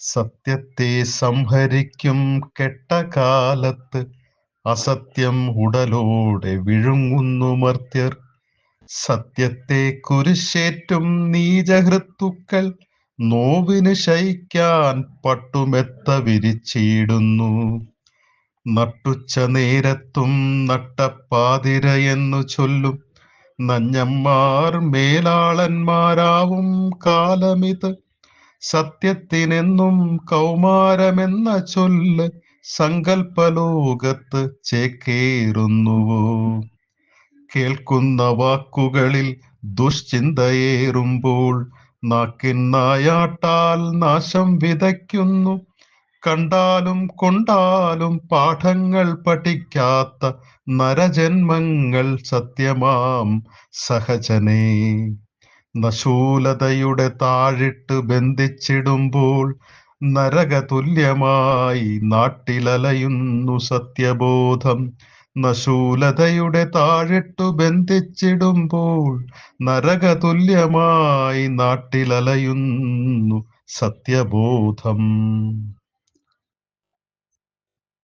സത്യത്തെ സംഹരിക്കും കെട്ട കാലത്ത് അസത്യം ഉടലോടെ വിഴുങ്ങുന്നു മർത്യർ. സത്യത്തെ കുരിശേറ്റും നീചഹൃത്തുക്കൾ നോവിന് ശയിക്കാൻ പട്ടുമെത്ത വിരിച്ചിടുന്നു. നട്ടുച്ച നേരത്തും നട്ടപ്പാതിരയെന്നു ചൊല്ലും നഞ്ഞന്മാർ മേലാളന്മാരാവും കാലമിത്. സത്യത്തിനെന്നും കൗമാരമെന്ന ചൊല്ല് സങ്കല്പലോകത്ത് ചേക്കേറുന്നുവോ? കേൾക്കുന്ന വാക്കുകളിൽ ദുശ്ചിന്തയേറുമ്പോൾ നാക്കിൻ നായാട്ടാൽ നാശം വിതയ്ക്കുന്നു. കണ്ടാലും കൊണ്ടാലും പാഠങ്ങൾ പഠിക്കാത്ത നരജന്മങ്ങൾ സത്യമാം സഹജനേ. നശൂലതയുടെ താഴിട്ട് ബന്ധിച്ചിടുമ്പോൾ നരകതുല്യമായി നാട്ടിലലയുന്നു സത്യബോധം. നശൂലതയുടെ താഴിട്ടു ബന്ധിച്ചിടുമ്പോൾ നരകതുല്യമായി നാട്ടിലലയുന്നു സത്യബോധം.